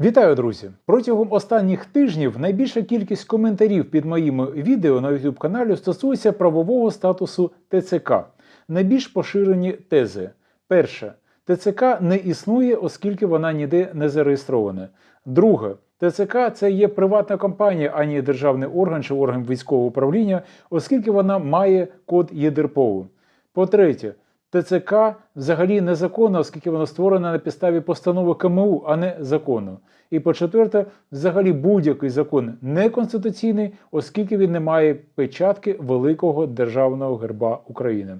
Вітаю, друзі! Протягом останніх тижнів найбільша кількість коментарів під моїми відео на YouTube каналі стосується правового статусу ТЦК. Найбільш поширені тези. Перше. ТЦК не існує, оскільки вона ніде не зареєстрована. Друге. ТЦК це є приватна компанія, а не державний орган чи орган військового управління, оскільки вона має код ЄДРПО. По-третє, ТЦК взагалі незаконна, оскільки вона створена на підставі постанови КМУ, а не закону. І по-четверте, взагалі будь-який закон неконституційний, оскільки він не має печатки великого державного герба України.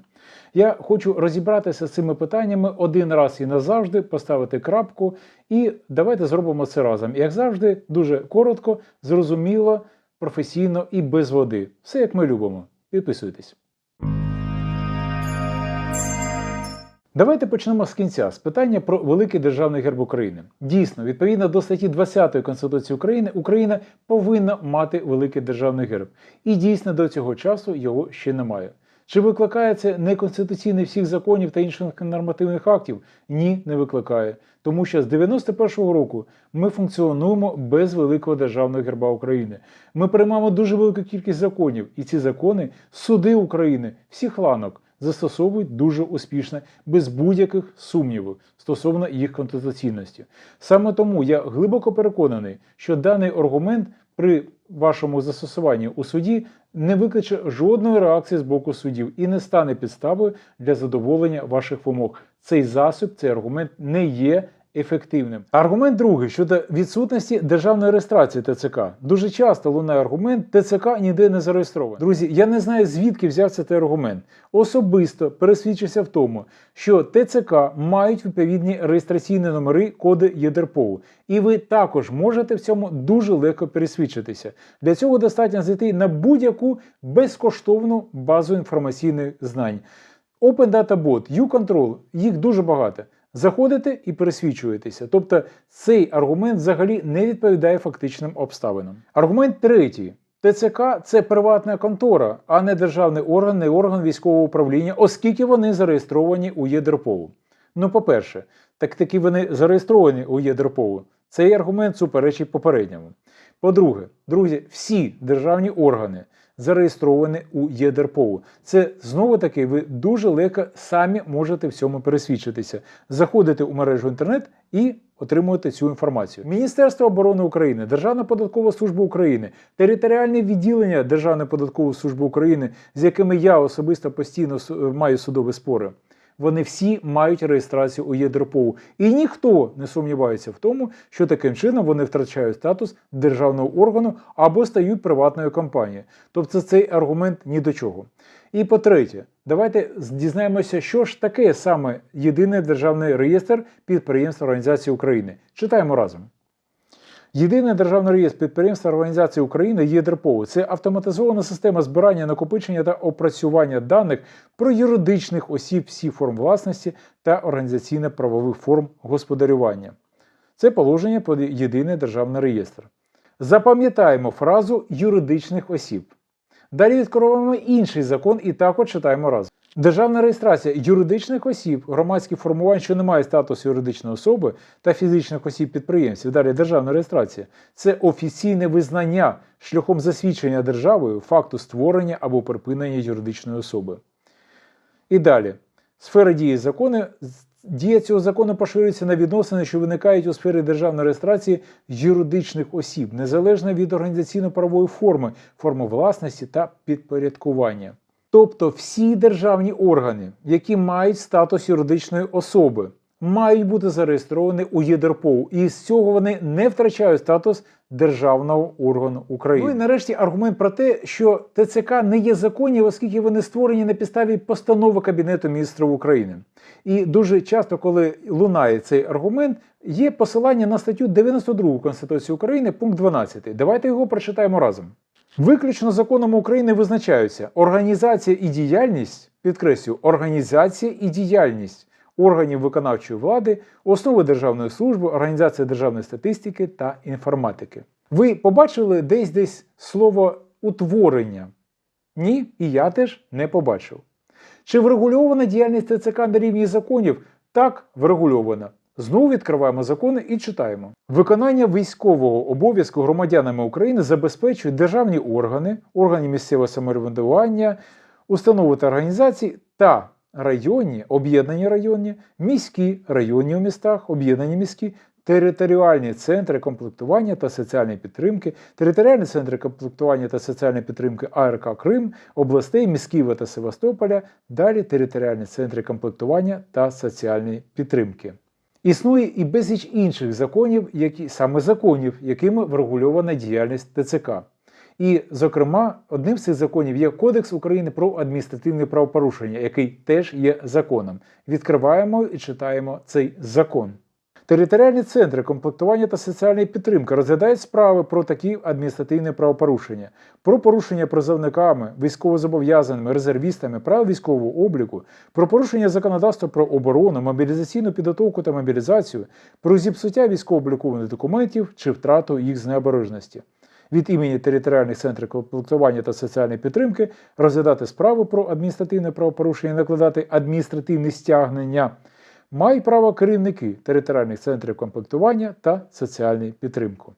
Я хочу розібратися з цими питаннями один раз і назавжди, поставити крапку, і давайте зробимо це разом. Як завжди, дуже коротко, зрозуміло, професійно і без води. Все як ми любимо. Підписуйтесь. Давайте почнемо з кінця з питання про великий державний герб України. Дійсно, відповідно до статті 20 Конституції України, Україна повинна мати великий державний герб. І дійсно до цього часу його ще немає. Чи викликає це неконституційний всіх законів та інших нормативних актів? Ні, не викликає. Тому що з 91-го року ми функціонуємо без великого державного герба України. Ми приймаємо дуже велику кількість законів, і ці закони суди України всіх ланок застосовують дуже успішно, без будь-яких сумнівів стосовно їх конституційності. Саме тому я глибоко переконаний, що даний аргумент при вашому застосуванні у суді не викличе жодної реакції з боку суддів і не стане підставою для задоволення ваших вимог. Цей засіб, цей аргумент не є ефективним. Аргумент другий щодо відсутності державної реєстрації ТЦК. Дуже часто лунає аргумент ТЦК ніде не зареєстрований. Друзі, я не знаю звідки взявся цей аргумент. Особисто пересвідчився в тому, що ТЦК мають відповідні реєстраційні номери коди ЄДРПО. І ви також можете в цьому дуже легко пересвідчитися. Для цього достатньо зайти на будь-яку безкоштовну базу інформаційних знань. Open Data Bot, U-Control, їх дуже багато. Заходите і пересвідчуєтеся. Тобто цей аргумент взагалі не відповідає фактичним обставинам. Аргумент третій. ТЦК це приватна контора, а не державний орган, не орган військового управління, оскільки вони зареєстровані у ЄДРПО. Ну, по-перше, так таки вони зареєстровані у ЄДРПО. Цей аргумент суперечить попередньому. По-друге, друзі, всі державні органи зареєстровані у ЄДРПО. Це знову таки ви дуже легко самі можете в цьому пересвідчитися. Заходите у мережу інтернет і отримуєте цю інформацію. Міністерство оборони України, Державна податкова служба України, територіальне відділення Державної податкової служби України, з якими я особисто постійно маю судові спори. Вони всі мають реєстрацію у ЄДРПО. І ніхто не сумнівається в тому, що таким чином вони втрачають статус державного органу або стають приватною компанією. Тобто цей аргумент ні до чого. І по-третє, давайте дізнаємося, що ж таке саме єдиний державний реєстр підприємств організації України. Читаємо разом. Єдиний державний реєстр підприємств та організацій України ЄДРПО – це автоматизована система збирання, накопичення та опрацювання даних про юридичних осіб всіх форм власності та організаційно-правових форм господарювання. Це положення про єдиний державний реєстр. Запам'ятаємо фразу юридичних осіб. Далі відкриваємо інший закон і також читаємо разом. Державна реєстрація юридичних осіб, громадських формувань, що не мають статусу юридичної особи, та фізичних осіб підприємців. Далі державна реєстрація це офіційне визнання шляхом засвідчення державою факту створення або припинення юридичної особи. І далі. Сфера дії закону. Дія цього закону поширюється на відносини, що виникають у сфері державної реєстрації юридичних осіб, незалежно від організаційно-правової форми, форми власності та підпорядкування. Тобто всі державні органи, які мають статус юридичної особи, мають бути зареєстровані у ЄДРПО, і з цього вони не втрачають статус державного органу України. Ну і нарешті аргумент про те, що ТЦК не є законні, оскільки вони створені на підставі постанови Кабінету міністрів України. І дуже часто, коли лунає цей аргумент, є посилання на статтю 92 Конституції України, пункт 12. Давайте його прочитаємо разом. Виключно законом України визначаються організація і діяльність, підкреслюю, організація і діяльність органів виконавчої влади, основи державної служби, організація державної статистики та інформатики. Ви побачили десь десь слово утворення? Ні, і я теж не побачив. Чи врегульована діяльність ТЦК на рівні законів? Так, врегульована. Знову відкриваємо закони і читаємо. Виконання військового обов'язку громадянами України забезпечують державні органи, органи місцевого самоврядування, установи та організації та районні, об'єднані районні, міські районні у містах, об'єднані міські, територіальні центри комплектування та соціальної підтримки, територіальні центри комплектування та соціальної підтримки АРК Крим, областей, міського та Севастополя, далі територіальні центри комплектування та соціальної підтримки. Існує і безліч інших законів, які саме законів, якими врегульована діяльність ТЦК. І, зокрема, одним з цих законів є Кодекс України про адміністративне правопорушення, який теж є законом. Відкриваємо і читаємо цей закон. Територіальні центри комплектування та соціальної підтримки розглядають справи про такі адміністративні правопорушення, про порушення призовниками, військовозобов'язаними, резервістами, прав військового обліку, про порушення законодавства про оборону, мобілізаційну підготовку та мобілізацію, про зіпсуття військово-облікових документів чи втрату їх з необережності. Від імені територіальних центрів комплектування та соціальної підтримки розглядати справи про адміністративне правопорушення, накладати адміністративні стягнення мають право керівники територіальних центрів комплектування та соціальної підтримки.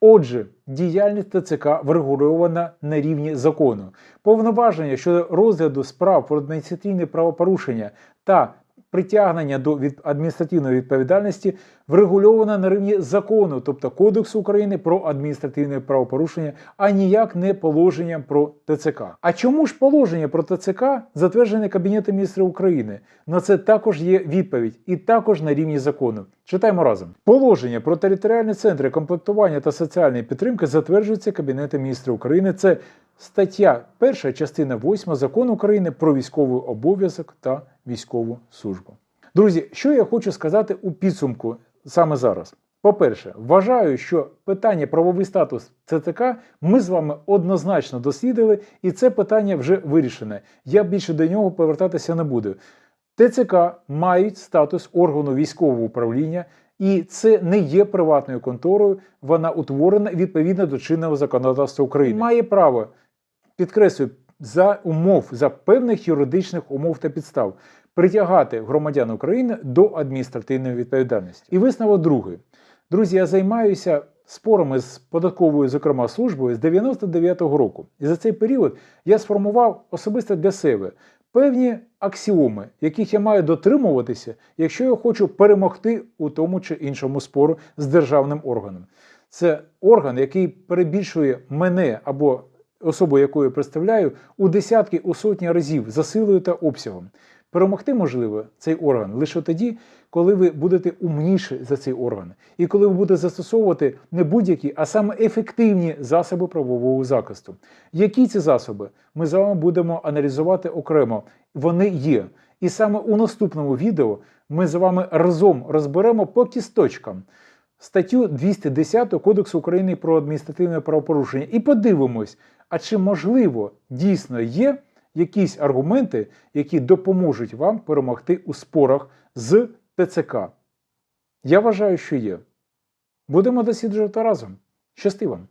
Отже, діяльність ТЦК врегульована на рівні закону. Повноваження щодо розгляду справ про адміністративні правопорушення та притягнення до від адміністративної відповідальності врегульовано на рівні закону, тобто Кодексу України про адміністративне правопорушення, а ніяк не положенням про ТЦК. А чому ж положення про ТЦК затверджене Кабінетом міністрів України? На це також є відповідь, і також на рівні закону. Читаємо разом. Положення про територіальні центри комплектування та соціальної підтримки затверджується Кабінетом міністрів України. Це стаття 1, частина 8 закону України про військовий обов'язок та військову службу. Друзі, що я хочу сказати у підсумку саме зараз. По-перше, вважаю, що питання правовий статус ЦТК ми з вами однозначно дослідили, і це питання вже вирішене. Я більше до нього повертатися не буду. ТЦК мають статус органу військового управління, і це не є приватною конторою. Вона утворена відповідно до чинного законодавства України. Має право, підкреслюю, за умов, за певних юридичних умов та підстав притягати громадян України до адміністративної відповідальності. І висновок другий. Друзі, я займаюся спорами з податковою, зокрема, службою з 99-го року. І за цей період я сформував особисто для себе певні аксіоми, яких я маю дотримуватися, якщо я хочу перемогти у тому чи іншому спору з державним органом. Це орган, який перебільшує мене або особу, яку я представляю, у десятки, у сотні разів за силою та обсягом. Перемогти можливо цей орган лише тоді, коли ви будете умніші за цей орган, і коли ви будете застосовувати не будь-які, а саме ефективні засоби правового захисту. Які ці засоби ми з вами будемо аналізувати окремо? Вони є. І саме у наступному відео ми з вами разом розберемо по кісточкам статтю 210 Кодексу України про адміністративне правопорушення і подивимось, а чи можливо дійсно є якісь аргументи, які допоможуть вам перемогти у спорах з ТЦК. Я вважаю, що є. Будемо досліджувати разом. Щасти вам!